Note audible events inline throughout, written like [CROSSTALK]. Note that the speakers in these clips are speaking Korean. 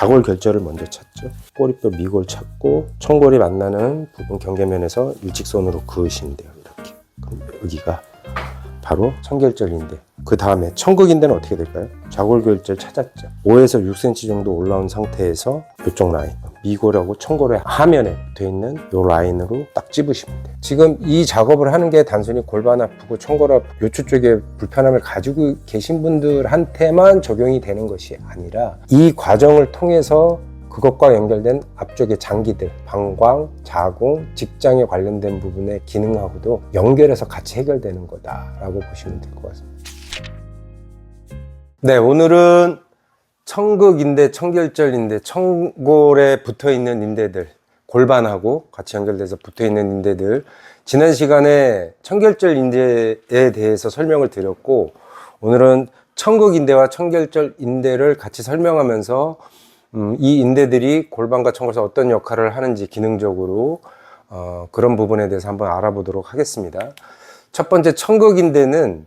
좌골 결절을 먼저 찾죠. 꼬리뼈 미골 찾고 청골이 만나는 부분 경계면에서 일직선으로 그으시면 돼요. 이렇게. 그럼 여기가 바로 청결절인데 그 다음에 청극인대는 어떻게 될까요? 좌골 결절 찾았죠. 5에서 6cm 정도 올라온 상태에서 이쪽 라인 미골하고 청골의 하면에 돼 있는 이 라인으로 딱 집으시면 돼요. 지금 이 작업을 하는 게 단순히 골반 아프고 청골 아프고 요추 쪽에 불편함을 가지고 계신 분들한테만 적용이 되는 것이 아니라 이 과정을 통해서 그것과 연결된 앞쪽의 장기들, 방광, 자궁, 직장에 관련된 부분의 기능하고도 연결해서 같이 해결되는 거다라고 보시면 될 것 같습니다. 네, 오늘은 청극인대, 청결절인대, 청골에 붙어 있는 인대들, 골반하고 같이 연결돼서 붙어 있는 인대들. 지난 시간에 청결절 인대에 대해서 설명을 드렸고, 오늘은 청극 인대와 청결절 인대를 같이 설명하면서 음, 이 인대들이 골반과 청골에서 어떤 역할을 하는지 기능적으로 어, 그런 부분에 대해서 한번 알아보도록 하겠습니다. 첫 번째 청극 인대는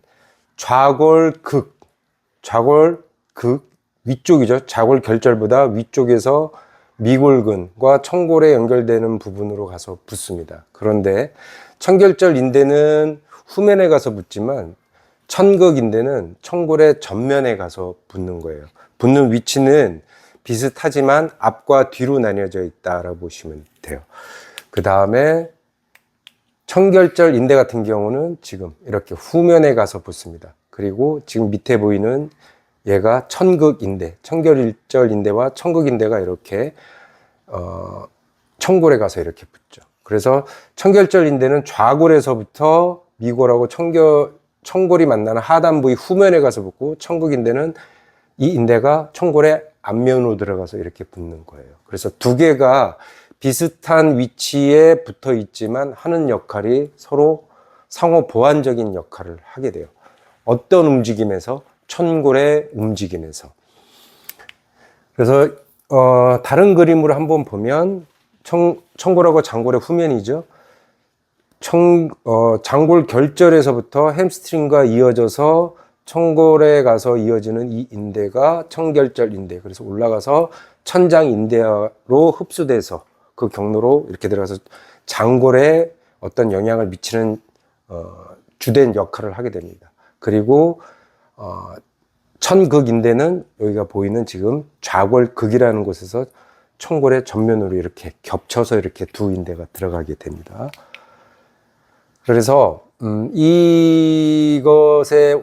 좌골 극, 좌골 극 위쪽이죠. 좌골 결절보다 위쪽에서 미골근과 청골에 연결되는 부분으로 가서 붙습니다. 그런데 청결절 인대는 후면에 가서 붙지만 천극 인대는 청골의 전면에 가서 붙는 거예요. 붙는 위치는 비슷하지만 앞과 뒤로 나뉘어져 있다라고 보시면 돼요. 그 다음에 청결절 인대 같은 경우는 지금 이렇게 후면에 가서 붙습니다. 그리고 지금 밑에 보이는 얘가 천극인대, 청결절 인대와 청극인대가 이렇게 어, 청골에 가서 이렇게 붙죠. 그래서 청결절 인대는 좌골에서부터 미골하고 청결, 청골이 만나는 하단 부위 후면에 가서 붙고 청극인대는 이 인대가 청골의 앞면으로 들어가서 이렇게 붙는 거예요. 그래서 두 개가 비슷한 위치에 붙어 있지만 하는 역할이 서로 상호 보완적인 역할을 하게 돼요. 어떤 움직임에서 천골의 움직임에서. 그래서 어, 다른 그림으로 한번 보면 청, 청골하고 장골의 후면이죠. 청, 어, 장골 결절에서부터 햄스트링과 이어져서 청골에 가서 이어지는 이 인대가 청결절 인대. 그래서 올라가서 천장 인대로 흡수돼서 그 경로로 이렇게 들어가서 장골에 어떤 영향을 미치는 어, 주된 역할을 하게 됩니다. 그리고 어, 천극인대는 여기가 보이는 지금 좌골극이라는 곳에서 청골의 전면으로 이렇게 겹쳐서 이렇게 두 인대가 들어가게 됩니다. 그래서 음, 이것의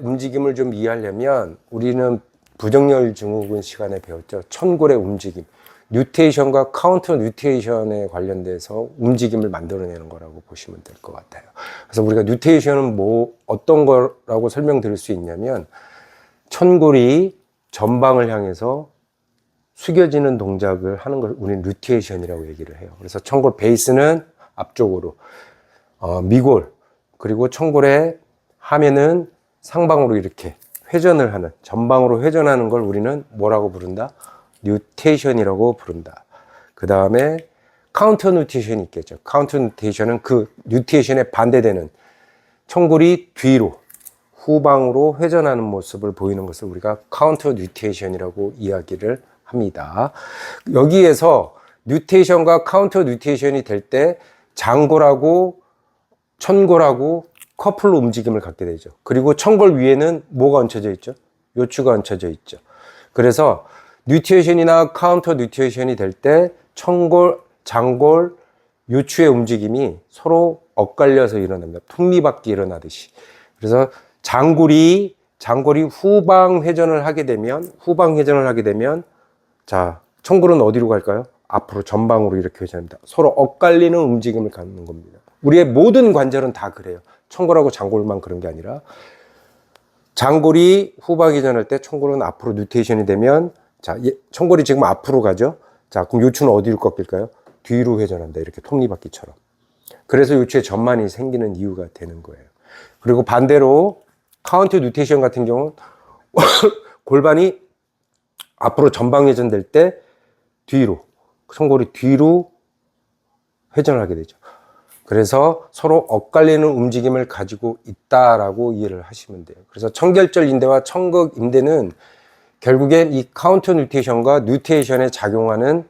움직임을 좀 이해하려면 우리는 부정열 증후군 시간에 배웠죠. 천골의 움직임. 뉴테이션과 카운터 뉴테이션에 관련돼서 움직임을 만들어내는 거라고 보시면 될 것 같아요. 그래서 우리가 뉴테이션은 뭐 어떤 거라고 설명드릴 수 있냐면 천골이 전방을 향해서 숙여지는 동작을 하는 걸 우리는 루테이션이라고 얘기를 해요. 그래서 천골 베이스는 앞쪽으로 어, 미골 그리고 청골의 하면은 상방으로 이렇게 회전을 하는 전방으로 회전하는 걸 우리는 뭐라고 부른다? 뉴테이션이라고 부른다. 그 다음에 카운터 뉴테이션이 있겠죠. 카운터 뉴테이션은 그 뉴테이션에 반대되는 청골이 뒤로 후방으로 회전하는 모습을 보이는 것을 우리가 카운터 뉴테이션이라고 이야기를 합니다. 여기에서 뉴테이션과 카운터 뉴테이션이 될 때 장골하고 천골하고 커플로 움직임을 갖게 되죠. 그리고 천골 위에는 뭐가 얹혀져 있죠? 요추가 얹혀져 있죠. 그래서 뉴테이션이나 카운터 뉴테이션이 될때 천골, 장골, 요추의 움직임이 서로 엇갈려서 일어납니다. 톱니바퀴 일어나듯이. 그래서 장골이 장골이 후방 회전을 하게 되면 후방 회전을 하게 되면 자 청골은 어디로 갈까요? 앞으로 전방으로 이렇게 회전합니다. 서로 엇갈리는 움직임을 갖는 겁니다. 우리의 모든 관절은 다 그래요. 청골하고 장골만 그런 게 아니라 장골이 후방 회전할 때 청골은 앞으로 뉴테이션이 되면 자 예, 청골이 지금 앞으로 가죠. 자 그럼 요추는 어디로 꺾일까요? 뒤로 회전한다. 이렇게 톱니바퀴처럼. 그래서 요추에 전만이 생기는 이유가 되는 거예요. 그리고 반대로 카운트 뉴테이션 같은 경우는 [COUGHS] 골반이 앞으로 전방 회전될 때 뒤로 청골이 뒤로 회전을 하게 되죠. 그래서 서로 엇갈리는 움직임을 가지고 있다라고 이해를 하시면 돼요. 그래서 청결절 인대와 청극 인대는 결국엔 이 카운터 뉴테이션과 뉴테이션에 작용하는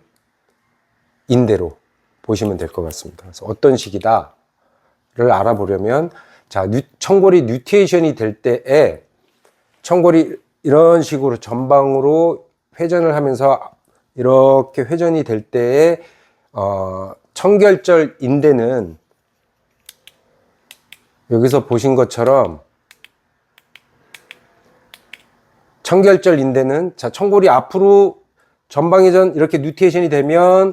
인대로 보시면 될 것 같습니다. 그래서 어떤 식이다를 알아보려면 자, 뉴, 청골이 뉴테이션이 될 때에 청골이 이런 식으로 전방으로 회전을 하면서 이렇게 회전이 될 때에 어, 청결절 인대는 여기서 보신 것처럼 청결절 인대는 자 청골이 앞으로 전방회전 이렇게 뉴테이션이 되면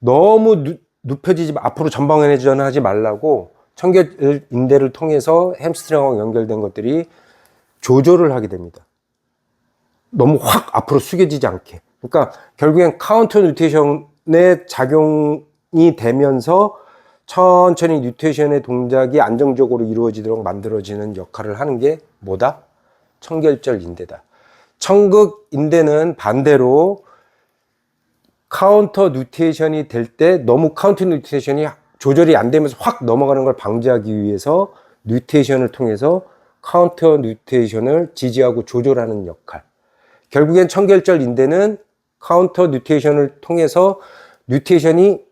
너무 누, 눕혀지지 마- 앞으로 전방회전 하지 말라고 청결 인대를 통해서 햄스트링하고 연결된 것들이 조절을 하게 됩니다. 너무 확 앞으로 숙여지지 않게. 그러니까 결국엔 카운터 뉴테이션의 작용이 되면서 천천히 뉴테이션의 동작이 안정적으로 이루어지도록 만들어지는 역할을 하는 게 뭐다? 청결절 인대다. 청극 인대는 반대로 카운터 뉴테이션이 될 때 너무 카운터 뉴테이션이 조절이 안 되면서 확 넘어가는 걸 방지하기 위해서 뉴테이션을 통해서 카운터 뉴테이션을 지지하고 조절하는 역할. 결국엔 청결절 인대는 카운터 뉴테이션을 통해서 뉴테이션이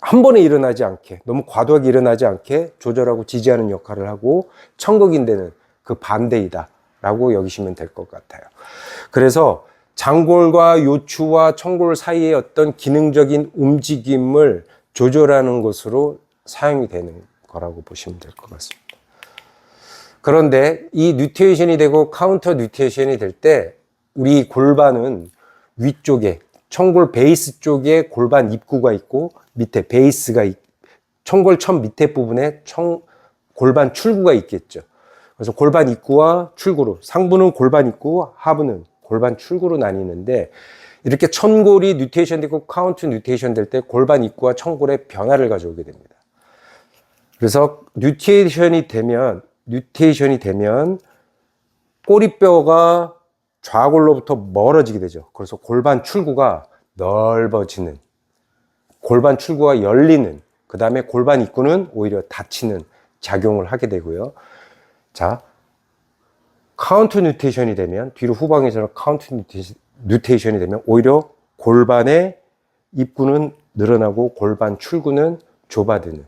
한 번에 일어나지 않게 너무 과도하게 일어나지 않게 조절하고 지지하는 역할을 하고 청극인대는 그 반대이다 라고 여기시면 될 것 같아요 그래서 장골과 요추와 청골 사이의 어떤 기능적인 움직임을 조절하는 것으로 사용이 되는 거라고 보시면 될 것 같습니다 그런데 이 뉴테이션이 되고 카운터 뉴테이션이 될 때 우리 골반은 위쪽에 청골 베이스 쪽에 골반 입구가 있고 밑에 베이스가 있, 청골 천 밑에 부분에 청 골반 출구가 있겠죠. 그래서 골반 입구와 출구로 상부는 골반 입구, 하부는 골반 출구로 나뉘는데 이렇게 천골이 뉴테이션 되고 카운트 뉴테이션 될 때 골반 입구와 청골의 변화를 가져오게 됩니다. 그래서 뉴테이션이 되면 뉴테이션이 되면 꼬리뼈가 좌골로부터 멀어지게 되죠. 그래서 골반 출구가 넓어지는 골반 출구가 열리는 그 다음에 골반 입구는 오히려 닫히는 작용을 하게 되고요. 자, 카운트 뉴테이션이 되면 뒤로 후방에서 카운트 뉴테이션, 뉴테이션이 되면 오히려 골반의 입구는 늘어나고 골반 출구는 좁아드는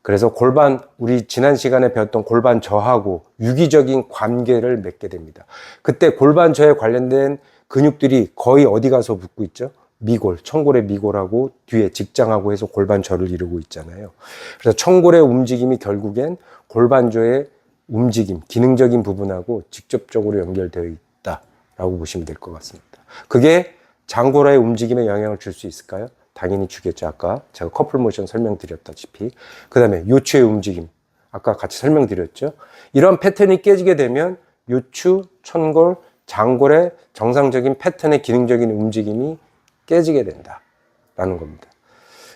그래서 골반 우리 지난 시간에 배웠던 골반 저하고 유기적인 관계를 맺게 됩니다. 그때 골반 저에 관련된 근육들이 거의 어디 가서 붙고 있죠? 미골, 청골의 미골하고 뒤에 직장하고 해서 골반 저를 이루고 있잖아요. 그래서 청골의 움직임이 결국엔 골반조의 움직임, 기능적인 부분하고 직접적으로 연결되어 있다라고 보시면 될 것 같습니다. 그게 장골화의 움직임에 영향을 줄 수 있을까요? 당연히 주겠죠. 아까 제가 커플 모션 설명드렸다시피. 그 다음에 요추의 움직임. 아까 같이 설명드렸죠. 이런 패턴이 깨지게 되면 요추, 천골, 장골의 정상적인 패턴의 기능적인 움직임이 깨지게 된다라는 겁니다.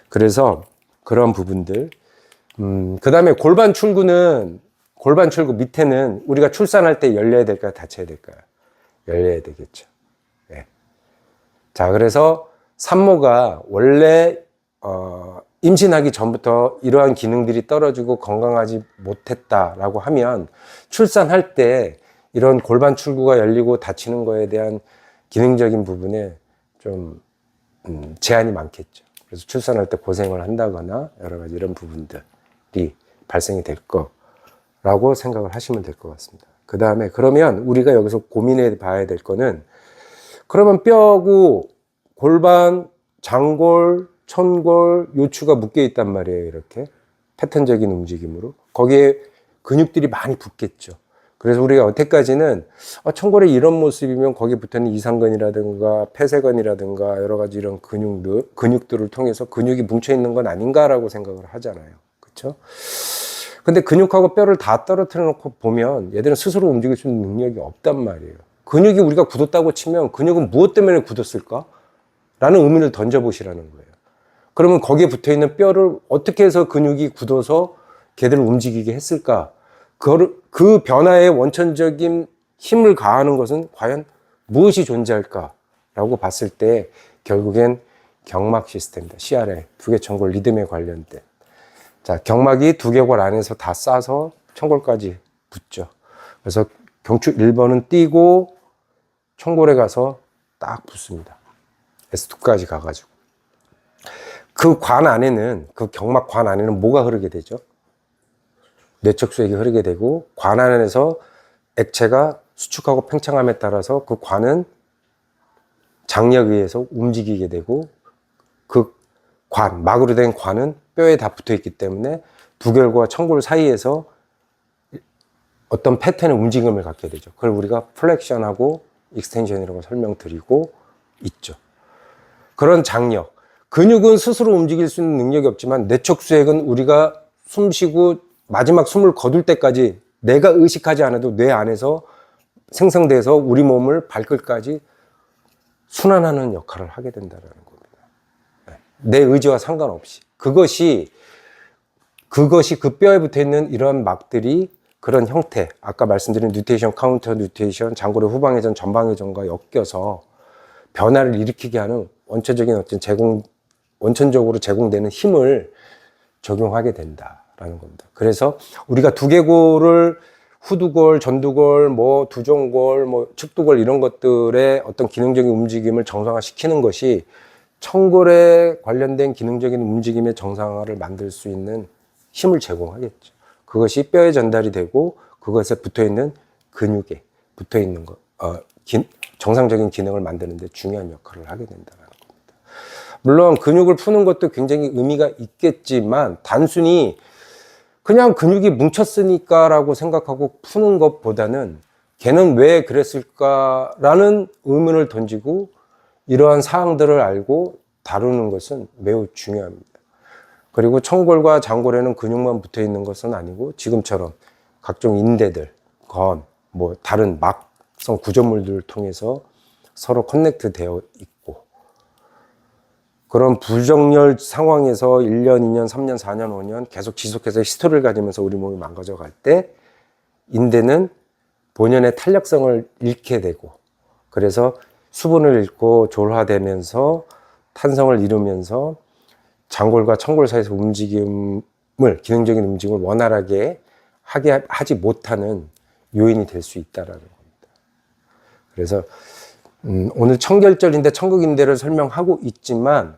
그래서 그런 부분들. 음, 그 다음에 골반 출구는 골반 출구 밑에는 우리가 출산할 때 열려야 될까요? 닫혀야 될까요? 열려야 되겠죠. 예. 자, 그래서 산모가 원래 어, 임신하기 전부터 이러한 기능들이 떨어지고 건강하지 못했다라고 하면 출산할 때 이런 골반 출구가 열리고 닫히는 거에 대한 기능적인 부분에 좀 음, 제한이 많겠죠. 그래서 출산할 때 고생을 한다거나 여러 가지 이런 부분들이 발생이 될 거 라고 생각을 하시면 될 것 같습니다. 그 다음에 그러면 우리가 여기서 고민해 봐야 될 거는 그러면 뼈고 골반, 장골, 천골, 요추가 묶여 있단 말이에요. 이렇게 패턴적인 움직임으로 거기에 근육들이 많이 붙겠죠. 그래서 우리가 여태까지는 어, 천골의 이런 모습이면 거기 붙어있는 이상근이라든가 폐쇄근이라든가 여러 가지 이런 근육들, 근육들을 통해서 근육이 뭉쳐 있는 건 아닌가라고 생각을 하잖아요. 그렇죠? 근데 근육하고 뼈를 다 떨어뜨려 놓고 보면 얘들은 스스로 움직일 수 있는 능력이 없단 말이에요. 근육이 우리가 굳었다고 치면 근육은 무엇 때문에 굳었을까? 라는 의문을 던져보시라는 거예요. 그러면 거기에 붙어 있는 뼈를 어떻게 해서 근육이 굳어서 걔들을 움직이게 했을까? 그 변화의 원천적인 힘을 가하는 것은 과연 무엇이 존재할까? 라고 봤을 때 결국엔 경막 시스템이다. CRL, 두개천골 리듬에 관련된. 자, 경막이 두 개골 안에서 다 싸서 천골까지 붙죠. 그래서 경추 1번은 뛰고 청골에 가서 딱 붙습니다. S2까지 가가지고. 그 관 안에는, 그 경막 관 안에는 뭐가 흐르게 되죠? 뇌척수액이 흐르게 되고, 관 안에서 액체가 수축하고 팽창함에 따라서 그 관은 장력에 의해서 움직이게 되고, 그 관, 막으로 된 관은 뼈에 다 붙어 있기 때문에 두결과 청골 사이에서 어떤 패턴의 움직임을 갖게 되죠. 그걸 우리가 플렉션하고 익스텐션이라고 설명드리고 있죠. 그런 장력. 근육은 스스로 움직일 수 있는 능력이 없지만 뇌척수액은 우리가 숨 쉬고 마지막 숨을 거둘 때까지 내가 의식하지 않아도 뇌 안에서 생성돼서 우리 몸을 발끝까지 순환하는 역할을 하게 된다는 겁니다. 네. 내 의지와 상관없이. 그것이, 그것이 그 뼈에 붙어 있는 이러한 막들이 그런 형태, 아까 말씀드린 뉴테이션, 카운터 뉴테이션, 장골의 후방회전, 전방회전과 엮여서 변화를 일으키게 하는 원천적인 어떤 제공, 원천적으로 제공되는 힘을 적용하게 된다라는 겁니다. 그래서 우리가 두개골을 후두골, 전두골, 뭐 두종골, 뭐 측두골 이런 것들의 어떤 기능적인 움직임을 정상화시키는 것이 청골에 관련된 기능적인 움직임의 정상화를 만들 수 있는 힘을 제공하겠죠. 그것이 뼈에 전달이 되고 그것에 붙어 있는 근육에 붙어 있는 것, 어, 기- 정상적인 기능을 만드는데 중요한 역할을 하게 된다는 겁니다. 물론 근육을 푸는 것도 굉장히 의미가 있겠지만 단순히 그냥 근육이 뭉쳤으니까라고 생각하고 푸는 것보다는 걔는 왜 그랬을까라는 의문을 던지고 이러한 사항들을 알고 다루는 것은 매우 중요합니다. 그리고 청골과 장골에는 근육만 붙어 있는 것은 아니고 지금처럼 각종 인대들, 건, 뭐 다른 막성 구조물들을 통해서 서로 커넥트 되어 있고 그런 부정렬 상황에서 1년, 2년, 3년, 4년, 5년 계속 지속해서 히스토리를 가지면서 우리 몸이 망가져 갈 때 인대는 본연의 탄력성을 잃게 되고 그래서 수분을 잃고 졸화되면서 탄성을 잃으면서 장골과 청골 사이에서 움직임을 기능적인 움직임을 원활하게 하게 하지 못하는 요인이 될 수 있다라는 겁니다. 그래서 음, 오늘 청결절인데 청극인대를 설명하고 있지만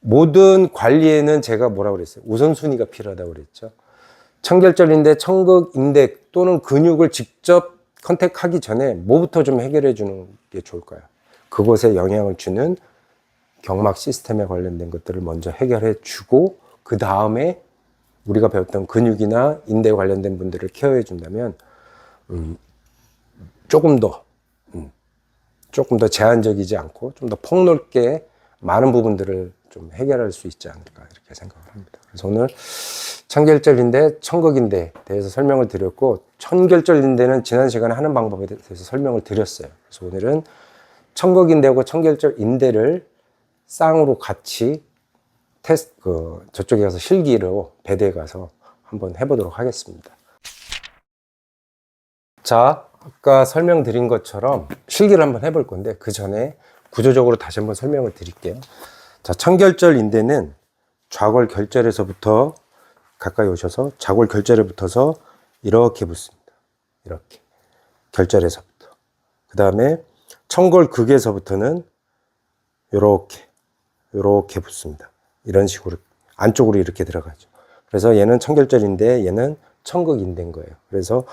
모든 관리에는 제가 뭐라고 그랬어요? 우선순위가 필요하다고 그랬죠. 청결절인데 청극인대 또는 근육을 직접 컨택하기 전에 뭐부터 좀 해결해 주는 게 좋을까요? 그곳에 영향을 주는 경막 시스템에 관련된 것들을 먼저 해결해 주고 그 다음에 우리가 배웠던 근육이나 인대 관련된 분들을 케어해 준다면 음, 조금 더 음, 조금 더 제한적이지 않고 좀 더 폭넓게 많은 부분들을 좀 해결할 수 있지 않을까 이렇게 생각을 합니다. 그래서 오늘 청결절인데 청극인대에 대해서 설명을 드렸고 청결절인대는 지난 시간에 하는 방법에 대해서 설명을 드렸어요. 그래서 오늘은 청극인대하고 청결절인대를 쌍으로 같이 테스트 그 저쪽에 가서 실기로 배대에 가서 한번 해보도록 하겠습니다. 자, 아까 설명드린 것처럼 실기를 한번 해볼 건데 그 전에 구조적으로 다시 한번 설명을 드릴게요. 자, 청결절 인대는 좌골 결절에서부터 가까이 오셔서 좌골 결절에 붙어서 이렇게 붙습니다. 이렇게 결절에서부터. 그 다음에 청골 극에서부터는 이렇게 이렇게 붙습니다. 이런 식으로 안쪽으로 이렇게 들어가죠. 그래서 얘는 청결절인데 얘는 청극인대인 거예요. 그래서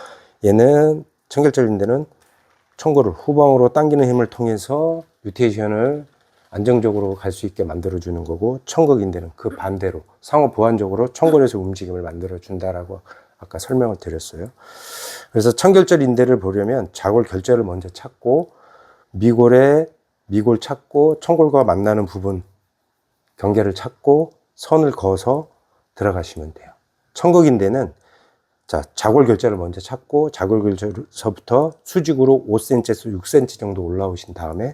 얘는 청결절인대는 청골을 후방으로 당기는 힘을 통해서 유테이션을 안정적으로 갈 수 있게 만들어 주는 거고 청극인대는 그 반대로 상호 보완적으로 청골에서 움직임을 만들어 준다라고 아까 설명을 드렸어요. 그래서 청결절 인대를 보려면 좌골 결절을 먼저 찾고 미골에 미골 찾고 청골과 만나는 부분 경계를 찾고 선을 그어서 들어가시면 돼요. 청극인대는 자, 좌골 결절을 먼저 찾고 좌골 결절서부터 수직으로 5cm에서 6cm 정도 올라오신 다음에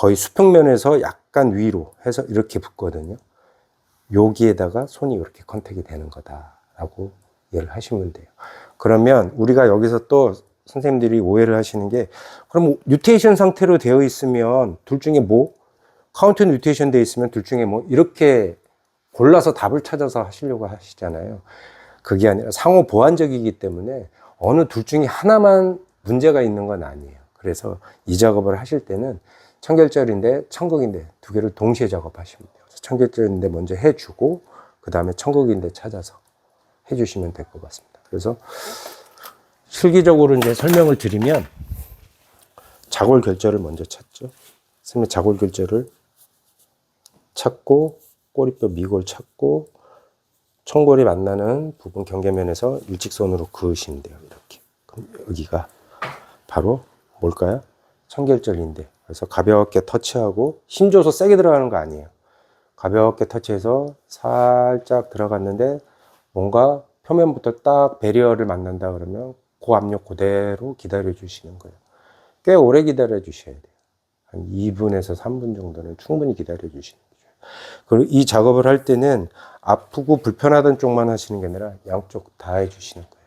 거의 수평면에서 약간 위로 해서 이렇게 붙거든요. 여기에다가 손이 이렇게 컨택이 되는 거다라고 이해를 하시면 돼요. 그러면 우리가 여기서 또 선생님들이 오해를 하시는 게 그럼 뉴테이션 상태로 되어 있으면 둘 중에 뭐 카운트 뉴테이션 되어 있으면 둘 중에 뭐 이렇게 골라서 답을 찾아서 하시려고 하시잖아요. 그게 아니라 상호 보완적이기 때문에 어느 둘 중에 하나만 문제가 있는 건 아니에요. 그래서 이 작업을 하실 때는 청결절인데 청극인데 두 개를 동시에 작업하시면 돼요. 청결절인데 먼저 해주고 그 다음에 청극인데 찾아서 해주시면 될 것 같습니다. 그래서 실기적으로 이제 설명을 드리면 자골 결절을 먼저 찾죠. 선생님 자골 결절을 찾고 꼬리뼈 미골 찾고 청골이 만나는 부분 경계면에서 일직선으로 그으시면 돼요. 이렇게. 그럼 여기가 바로 뭘까요? 청결절인데. 그래서 가볍게 터치하고 힘 줘서 세게 들어가는 거 아니에요. 가볍게 터치해서 살짝 들어갔는데 뭔가 표면부터 딱 베리어를 만난다 그러면 고압력 그대로 기다려 주시는 거예요. 꽤 오래 기다려 주셔야 돼요. 한 2분에서 3분 정도는 충분히 기다려 주시는 거죠. 그리고 이 작업을 할 때는 아프고 불편하던 쪽만 하시는 게 아니라 양쪽 다 해주시는 거예요.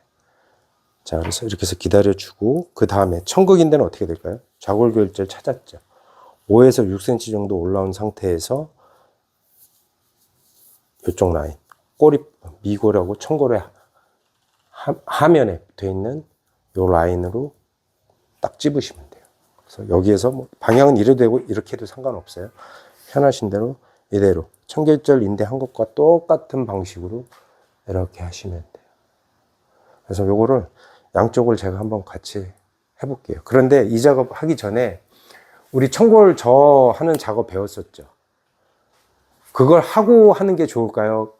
자, 그래서 이렇게 해서 기다려주고, 그 다음에 청극인 데는 어떻게 될까요? 좌골결절 찾았죠. 5에서 6cm 정도 올라온 상태에서 이쪽 라인, 꼬리, 미골하고 청골의 하, 하면에 붙어 있는 이 라인으로 딱 집으시면 돼요. 그래서 여기에서 뭐 방향은 이래도 되고 이렇게 해도 상관없어요. 편하신 대로 이대로 청결절 인대 한 것과 똑같은 방식으로 이렇게 하시면 돼요. 그래서 요거를 양쪽을 제가 한번 같이 해볼게요. 그런데 이 작업 하기 전에 우리 청골 저 하는 작업 배웠었죠. 그걸 하고 하는 게 좋을까요?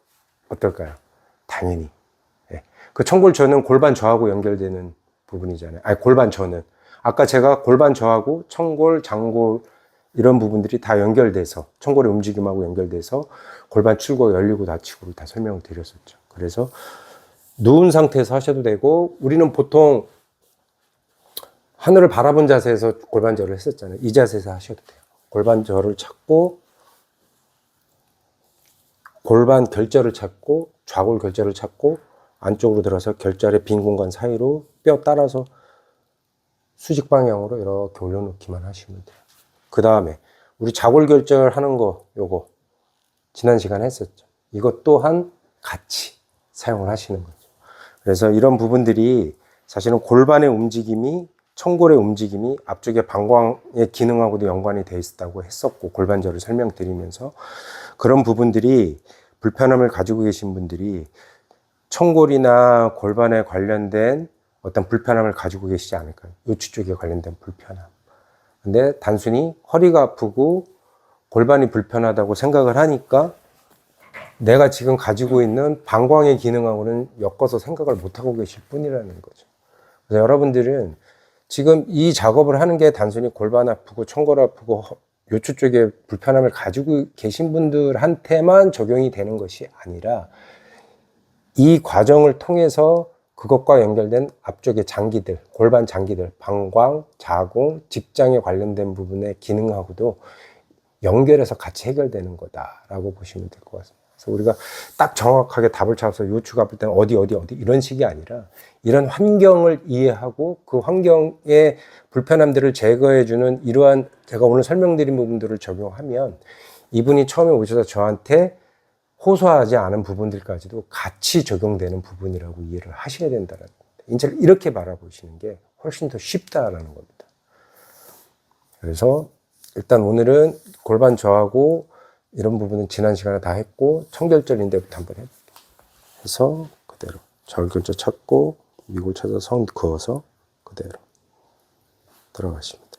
어떨까요? 당연히. 예. 그 청골 저는 골반 저하고 연결되는 부분이잖아요. 아니, 골반 저는. 아까 제가 골반 저하고 청골, 장골, 이런 부분들이 다 연결돼서, 청골의 움직임하고 연결돼서 골반 출구 열리고 닫히고를 다 설명을 드렸었죠. 그래서 누운 상태에서 하셔도 되고, 우리는 보통 하늘을 바라본 자세에서 골반절을 했었잖아요. 이 자세에서 하셔도 돼요. 골반절을 찾고, 골반 결절을 찾고 좌골 결절을 찾고 안쪽으로 들어서 결절의 빈 공간 사이로 뼈 따라서 수직 방향으로 이렇게 올려놓기만 하시면 돼요. 그 다음에 우리 좌골 결절 하는 거 요거 지난 시간에 했었죠. 이것 또한 같이 사용을 하시는 거죠. 그래서 이런 부분들이 사실은 골반의 움직임이 청골의 움직임이 앞쪽에 방광의 기능하고도 연관이 돼 있다고 했었고 골반절을 설명드리면서 그런 부분들이 불편함을 가지고 계신 분들이 청골이나 골반에 관련된 어떤 불편함을 가지고 계시지 않을까요? 요추 쪽에 관련된 불편함. 근데 단순히 허리가 아프고 골반이 불편하다고 생각을 하니까 내가 지금 가지고 있는 방광의 기능하고는 엮어서 생각을 못하고 계실 뿐이라는 거죠. 그래서 여러분들은 지금 이 작업을 하는 게 단순히 골반 아프고 청골 아프고 허- 요추 쪽에 불편함을 가지고 계신 분들한테만 적용이 되는 것이 아니라 이 과정을 통해서 그것과 연결된 앞쪽의 장기들, 골반 장기들, 방광, 자궁, 직장에 관련된 부분의 기능하고도 연결해서 같이 해결되는 거다라고 보시면 될 것 같습니다. 그래서 우리가 딱 정확하게 답을 찾아서 요추가 아플 때는 어디 어디 어디 이런 식이 아니라 이런 환경을 이해하고 그 환경의 불편함들을 제거해 주는 이러한 제가 오늘 설명드린 부분들을 적용하면 이분이 처음에 오셔서 저한테 호소하지 않은 부분들까지도 같이 적용되는 부분이라고 이해를 하셔야 된다는 겁니다. 인체를 이렇게 바라보시는 게 훨씬 더 쉽다라는 겁니다. 그래서 일단 오늘은 골반 저하고 이런 부분은 지난 시간에 다 했고 청결절인데부터 한번 해볼게요. 해서 그대로 절결절 찾고 미골 찾아서 선 그어서 그대로 들어가십니다.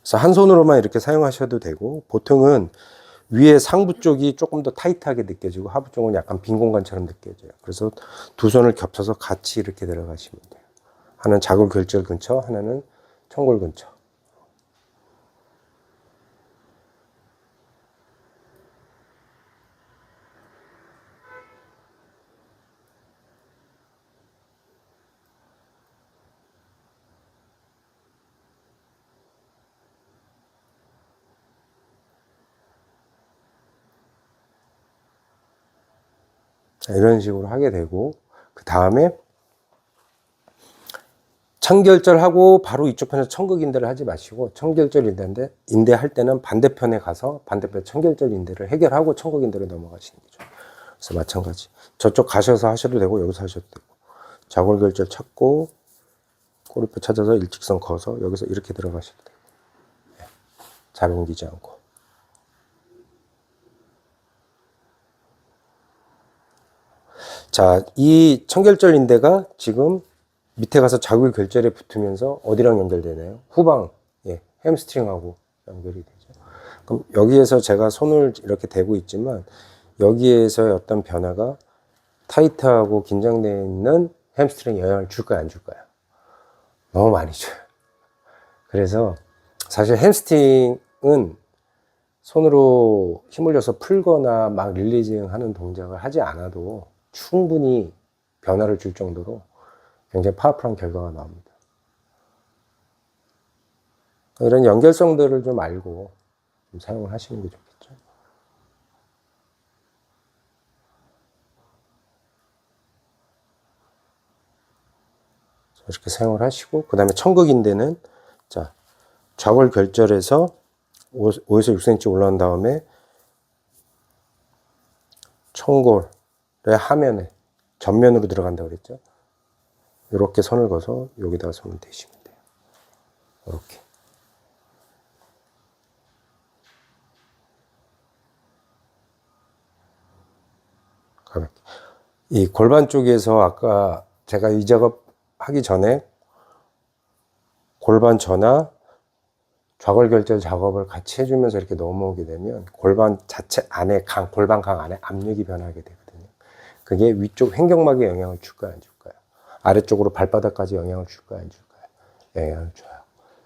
그래서 한 손으로만 이렇게 사용하셔도 되고 보통은 위에 상부 쪽이 조금 더 타이트하게 느껴지고 하부 쪽은 약간 빈 공간처럼 느껴져요. 그래서 두 손을 겹쳐서 같이 이렇게 들어가시면 돼요. 하나는 자골 결절 근처, 하나는 청골 근처. 자, 이런 식으로 하게 되고 그 다음에 청결절하고 바로 이쪽 편에서 청극인대를 하지 마시고 청결절 인대인데 인대 할 때는 반대편에 가서 반대편 청결절 인대를 해결하고 청극인대로 넘어가시는 거죠. 그래서 마찬가지 저쪽 가셔서 하셔도 되고 여기서 하셔도 되고 좌골결절 찾고 꼬리뼈 찾아서 일직선 커서 여기서 이렇게 들어가셔도 돼요. 예. 잘 옮기지 않고. 자, 이 청결절 인대가 지금 밑에 가서 자굴 결절에 붙으면서 어디랑 연결되나요? 후방, 예, 햄스트링하고 연결이 되죠. 그럼 여기에서 제가 손을 이렇게 대고 있지만 여기에서의 어떤 변화가 타이트하고 긴장되어 있는 햄스트링에 영향을 줄까요, 안 줄까요? 너무 많이 줘요. 그래서 사실 햄스트링은 손으로 힘을 줘서 풀거나 막 릴리징 하는 동작을 하지 않아도 충분히 변화를 줄 정도로 굉장히 파워풀한 결과가 나옵니다. 이런 연결성들을 좀 알고 좀 사용을 하시는 게 좋겠죠. 자, 이렇게 사용을 하시고 그 다음에 청극인대는 자 좌골 결절에서 5에서 6cm 올라온 다음에 청골의 하면에 전면으로 들어간다고 그랬죠. 이렇게 선을 그어서 여기다가 손을 대시면 돼요. 이렇게. 가볍게. 이 골반 쪽에서 아까 제가 이 작업 하기 전에 골반 전화 좌골 결절 작업을 같이 해주면서 이렇게 넘어오게 되면 골반 자체 안에 강, 골반 강 안에 압력이 변하게 되거든요. 그게 위쪽 횡격막에 영향을 줄까요, 안 줄까요? 아래쪽으로 발바닥까지 영향을 줄까요, 안 줄까요? 영향을 줘요.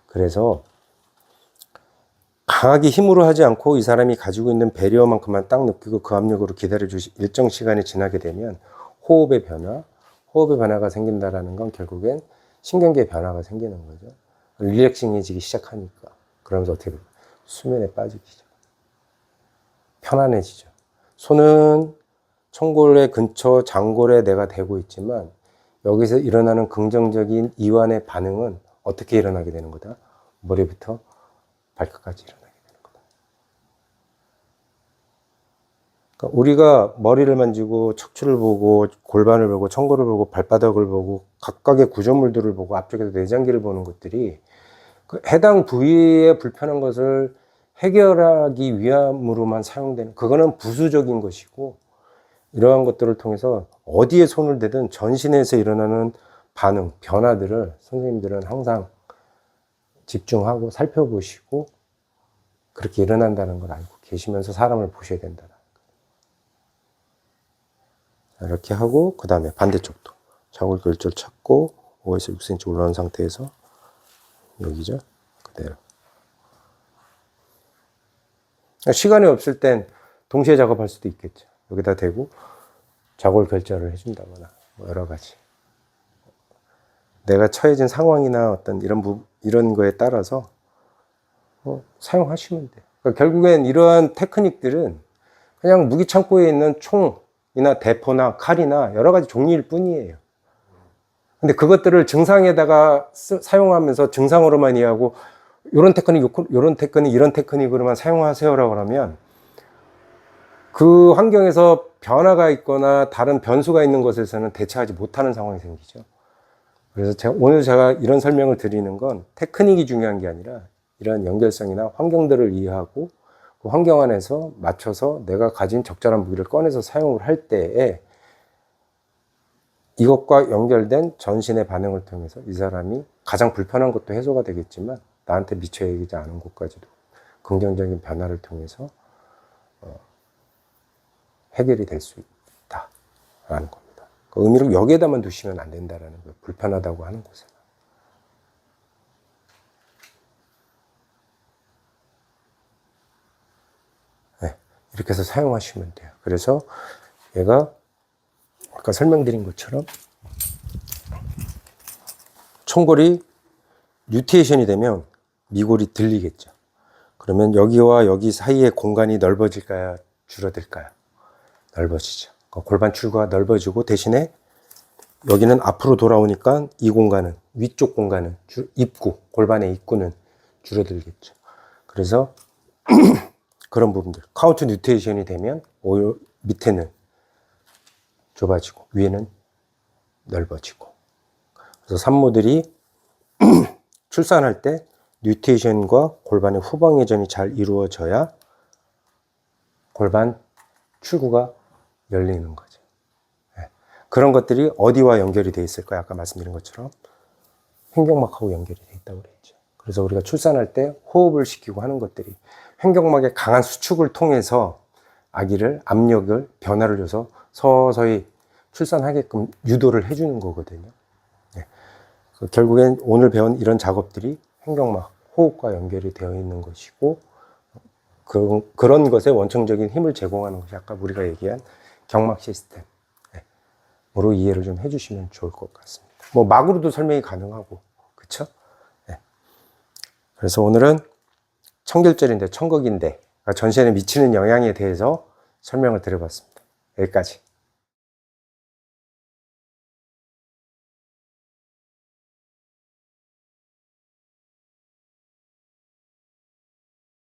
그래서 강하게 힘으로 하지 않고 이 사람이 가지고 있는 배리어만큼만 딱 느끼고 그 압력으로 기다려 주시 일정 시간이 지나게 되면 호흡의 변화, 호흡의 변화가 생긴다라는 건 결국엔 신경계의 변화가 생기는 거죠. 릴렉싱해지기 시작하니까. 그러면서 어떻게? 수면에 빠지기죠. 편안해지죠. 손은 청골의 근처 장골에 내가 대고 있지만 여기서 일어나는 긍정적인 이완의 반응은 어떻게 일어나게 되는 거다? 머리부터 발끝까지 일어나게 되는 거다. 그러니까 우리가 머리를 만지고 척추를 보고 골반을 보고 청골을 보고 발바닥을 보고 각각의 구조물들을 보고 앞쪽에서 내장기를 보는 것들이 그 해당 부위에 불편한 것을 해결하기 위함으로만 사용되는 그거는 부수적인 것이고 이러한 것들을 통해서 어디에 손을 대든 전신에서 일어나는 반응, 변화들을 선생님들은 항상 집중하고 살펴보시고 그렇게 일어난다는 걸 알고 계시면서 사람을 보셔야 된다. 이렇게 하고 그 다음에 반대쪽도 좌골 결절 찾고 5에서 6cm 올라온 상태에서 여기죠? 그대로. 시간이 없을 땐 동시에 작업할 수도 있겠죠 여기다 대고 좌골 결절을 해준다거나 뭐 여러 가지 내가 처해진 상황이나 어떤 이런 부, 이런 거에 따라서 어, 사용하시면 돼요. 그러니까 결국엔 이러한 테크닉들은 그냥 무기 창고에 있는 총이나 대포나 칼이나 여러 가지 종류일 뿐이에요. 근데 그것들을 증상에다가 쓰, 사용하면서 증상으로만 이해하고 이런 테크닉, 이런 테크닉, 이런 테크닉으로만 사용하세요라고 그러면 그 환경에서 변화가 있거나 다른 변수가 있는 것에서는 대처하지 못하는 상황이 생기죠. 그래서 제가 오늘 제가 이런 설명을 드리는 건 테크닉이 중요한 게 아니라 이런 연결성이나 환경들을 이해하고 그 환경 안에서 맞춰서 내가 가진 적절한 무기를 꺼내서 사용을 할 때에 이것과 연결된 전신의 반응을 통해서 이 사람이 가장 불편한 것도 해소가 되겠지만 나한테 미처 얘기지 않은 것까지도 긍정적인 변화를 통해서 어, 해결이 될 수 있다라는 겁니다. 그 의미를 여기에다만 두시면 안 된다라는 거예요. 불편하다고 하는 곳에. 네, 이렇게 해서 사용하시면 돼요. 그래서 얘가 아까 설명드린 것처럼 총골이 뉴테이션이 되면 미골이 들리겠죠. 그러면 여기와 여기 사이의 공간이 넓어질까요? 줄어들까요? 넓어지죠. 그 골반 출구가 넓어지고 대신에 여기는 앞으로 돌아오니까 이 공간은 위쪽 공간은 주, 입구 골반의 입구는 줄어들겠죠. 그래서 [CLEARS THROAT] 그런 부분들 카운트 뉴테이션이 되면 오 밑에는 좁아지고 위에는 넓어지고 그래서 산모들이 [CLEARS THROAT] 출산할 때 뉴테이션과 골반의 후방 회전이 잘 이루어져야 골반 출구가 열리는 거죠. 예. 그런 것들이 어디와 연결이 돼 있을까요? 아까 말씀드린 것처럼 횡격막하고 연결이 돼 있다고 그랬죠. 그래서 우리가 출산할 때 호흡을 시키고 하는 것들이 횡격막의 강한 수축을 통해서 아기를 압력을 변화를 줘서 서서히 출산하게끔 유도를 해주는 거거든요. 네. 그 결국엔 오늘 배운 이런 작업들이 횡격막, 호흡과 연결이 되어 있는 것이고 그, 그런 것에 원천적인 힘을 제공하는 것이 아까 우리가 얘기한 경막 시스템으로 이해를 좀 해주시면 좋을 것 같습니다. 뭐 막으로도 설명이 가능하고 그쵸? 네. 그래서 오늘은 청결절인데 청각인데 전신에 미치는 영향에 대해서 설명을 드려봤습니다. 여기까지.